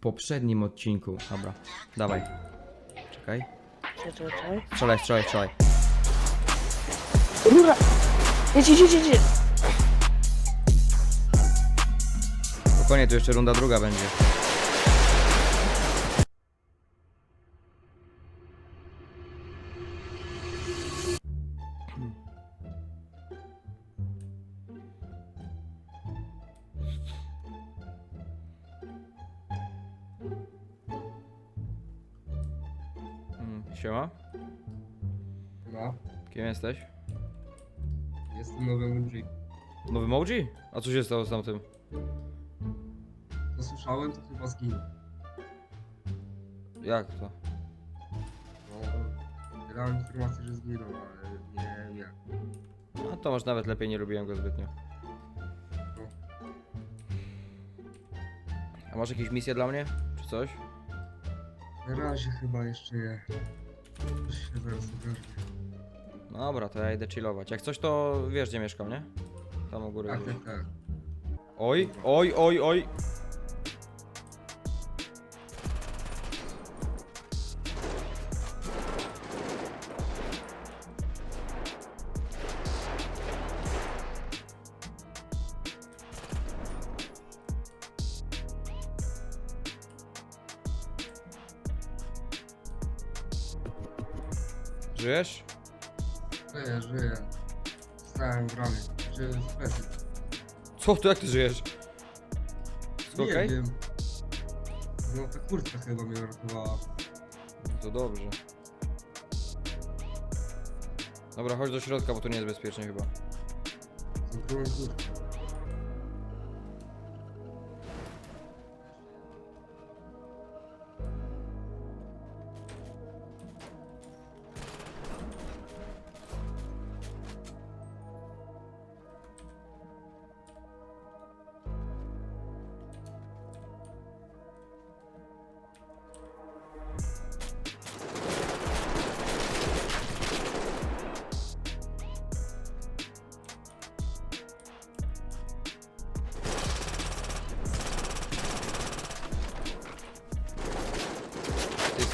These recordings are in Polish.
poprzednim odcinku. Dobra, dawaj. Czekaj. Czekaj. Strzelaj, strzelaj, strzelaj. Rura! Jedź, jedź, jedź, jedź. Spokojnie, tu jeszcze runda druga będzie. Siema, No, kim jesteś? jestem nowym ludzi. Nowy Moji? A co się stało z tamtym? Co słyszałem, to chyba zginął. Jak to? No, wydałem informację, że zginął, ale nie wiem. A to może nawet lepiej, nie lubiłem go zbytnio. A masz jakieś misje dla mnie? Czy coś? Na razie chyba jeszcze nie. Coś się zaraz ogarnie. No dobra, to ja idę chillować. Jak coś to wiesz gdzie mieszkam, nie? Tam u góry. Tak, tak, tak. Oj, oj, oj, oj! Żyjesz? Żyję, żyję. Wstałem w ramię. Czy w plecy. Co, to jak ty żyjesz? Wszystko Nie okej? wiem. No ta kurtka chyba mnie uratowała. No To dobrze. Dobra, chodź do środka, bo tu nie jest bezpiecznie chyba.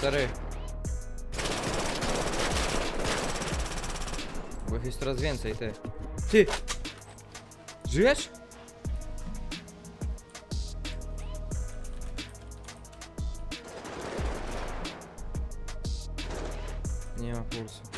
Stary. Bo jest coraz więcej, ty. Ty! Żyjesz? Nie ma pulsu.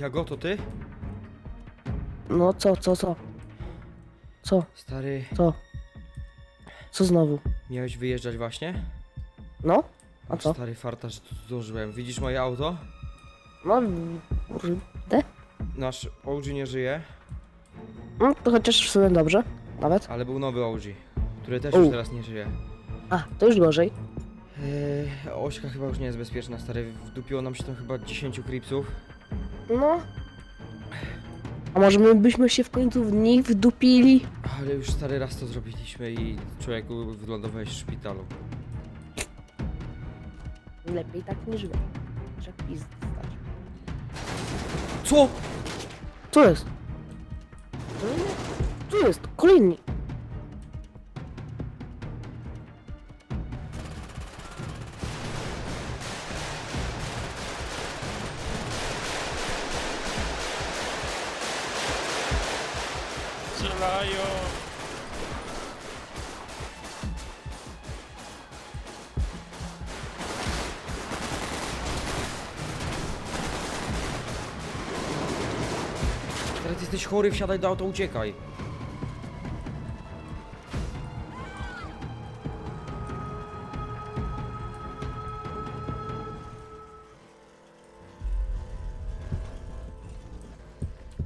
Jago, to ty? No co, co, co? Co, Stary, co? Co znowu? miałeś wyjeżdżać właśnie? No? A co? stary farta, że tu zdążyłem. Widzisz moje auto? No, kurde. Nasz OG nie żyje. No, to chociaż w sumie dobrze. Nawet? Ale był nowy OG, który też U. już teraz nie żyje. A, to już gorzej. Eee, Ośka chyba już nie jest bezpieczna, stary. Wdupiło nam się tam chyba 10 creepsów. No. A może my byśmy się w końcu w nich wdupili? Ale już stary raz to zrobiliśmy i człowieku wylądowałeś w szpitalu. Lepiej tak niż wy. Trzeba pizd stać. Co? Co jest? Kolejny? Co jest? Kolejny. Ty jesteś chory, wsiadaj do auta, uciekaj.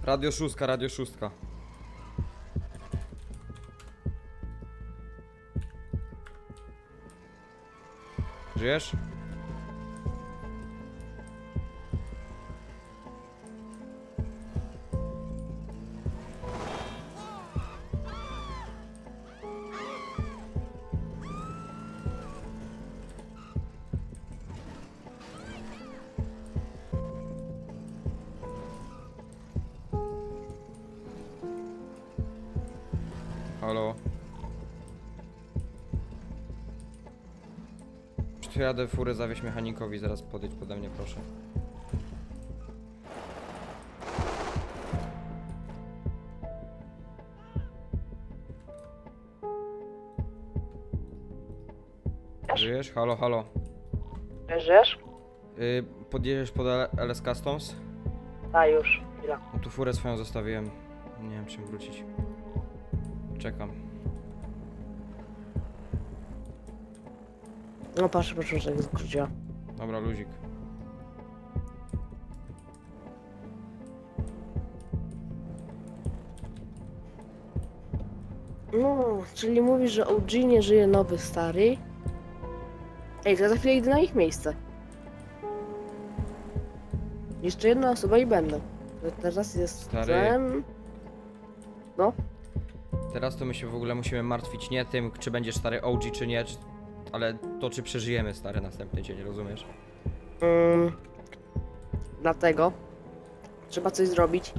Radio szóstka, radio szóstka. Żyjesz? Halo? Przyjadę furę, zawieź mechanikowi, zaraz podejdź pode mnie, proszę. Żyjesz? Halo, halo. Żyjesz? Y, podjedziesz pod L- LS Customs? A już, chwila. No tu furę swoją zostawiłem. Nie wiem czym wrócić. Czekam. No patrz, proszę, że jak skróciła. Dobra, luzik. No, czyli mówisz, że OG nie żyje nowy, stary? Ej, to ja za chwilę idę na ich miejsce. Jeszcze jedna osoba i będę. Teraz jest Stary. ten... Teraz to my się w ogóle musimy martwić nie tym, czy będziesz stary OG, czy nie, czy, ale to, czy przeżyjemy stary następny dzień, rozumiesz? Mm, dlatego trzeba coś zrobić.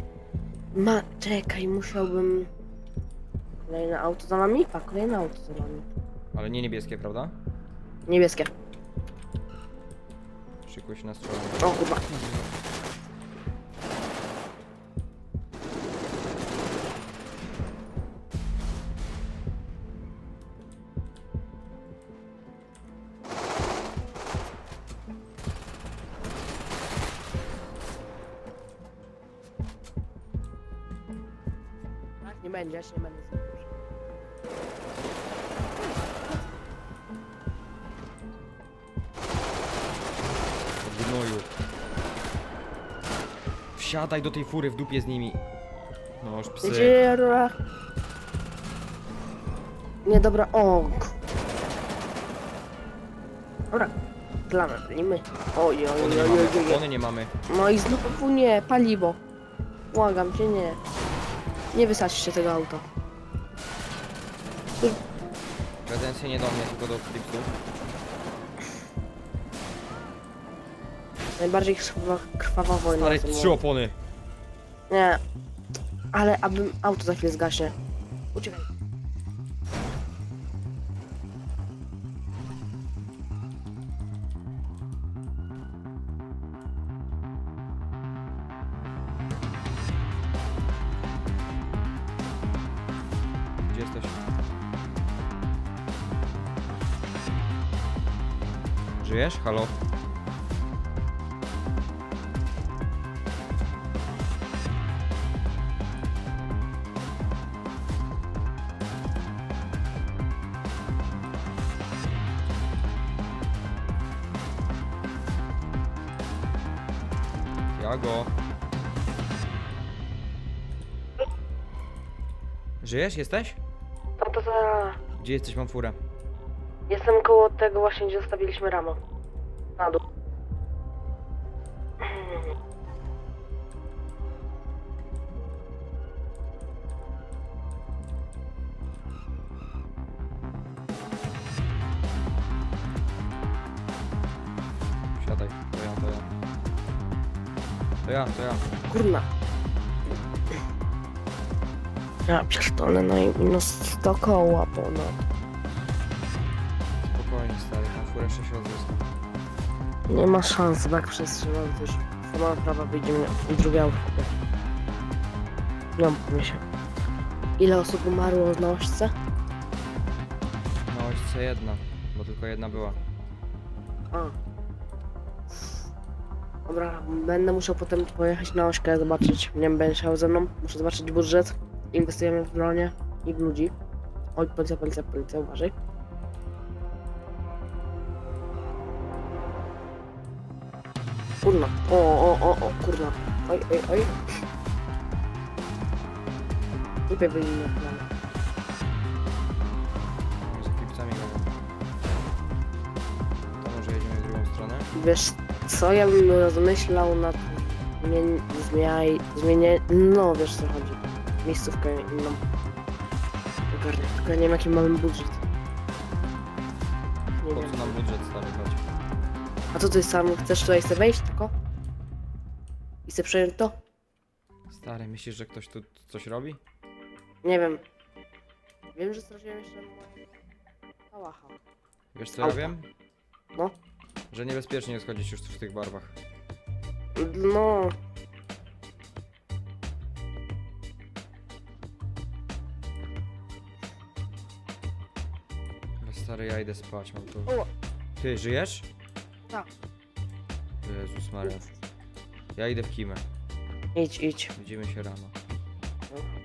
Ma, czekaj, musiałbym... Kolejne auto za nami? A, kolejne auto za nami. Ale nie niebieskie, prawda? Niebieskie. Szykuj się na strzelanie. O, kurwa. Tak, nie nie będę zbliżał. Od gnoju. Wsiadaj do tej fury w dupie z nimi. No już psy. Dziera. Nie, dobra, o. k- Dobra, klamę plimy. Oj, oj, Opony oj, nie oj, mamy, oj, oj. opony nie mamy. No i znowu nie, paliwo. Błagam cię, nie. Nie wysadźcie tego auta. Pretensje nie do mnie, tylko do Flipsów. Najbardziej krwawa, krwawa wojna. Stary, trzy opony. Nie. Ale abym auto za chwilę zgaśnie. Uciekaj. Żyjesz? Halo? Jago. Żyjesz? Jesteś? to za... Gdzie jesteś, mam furę? Jestem koło tego właśnie, gdzie zostawiliśmy ramę. Na dół. Siadaj, to ja, to ja. To ja, to ja. Kurna. Ja pierdolę, no i minus 100 koła ponad. Spokojnie, stary, tam furę jeszcze się odzyska. Nie ma szans, bo jak przestrzelam, to już sama prawa wyjdzie mnie drugi auto. Nie mam pomysłu. Ile osób umarło na ośce? No, jeszcze jedna, bo tylko jedna była. A. Dobra, będę musiał potem pojechać na ośkę zobaczyć. Nie wiem, będziesz chciał ze mną. Muszę zobaczyć budżet. Inwestujemy w bronię i w ludzi. Oj, policja, policja, policja, uważaj. Kurna. O, o, o, o, kurna. Oj, oj, oj. Tutaj wyjmę plan. Z eklipsami gadam. To może jedziemy w drugą stronę? Wiesz co, ja bym rozmyślał nad zmień, zmiaj, zmienię, no wiesz co chodzi, miejscówkę inną. Ogarnę, tylko ja nie wiem jaki mamy budżet. Co ty sam chcesz tutaj sobie wejść tylko? I chcę przejąć to? Stary, myślisz, że ktoś tu coś robi? Nie wiem. Wiem, że straciłem jeszcze kałacha. Wiesz co ja Auta. wiem? No. Że niebezpiecznie jest chodzić już w tych barwach. No, Ale stary, ja idę spać, mam tu... O. Ty, żyjesz? Tak. Jezus Maria. Ja idę w kimę. idź, idź. Widzimy się rano. No.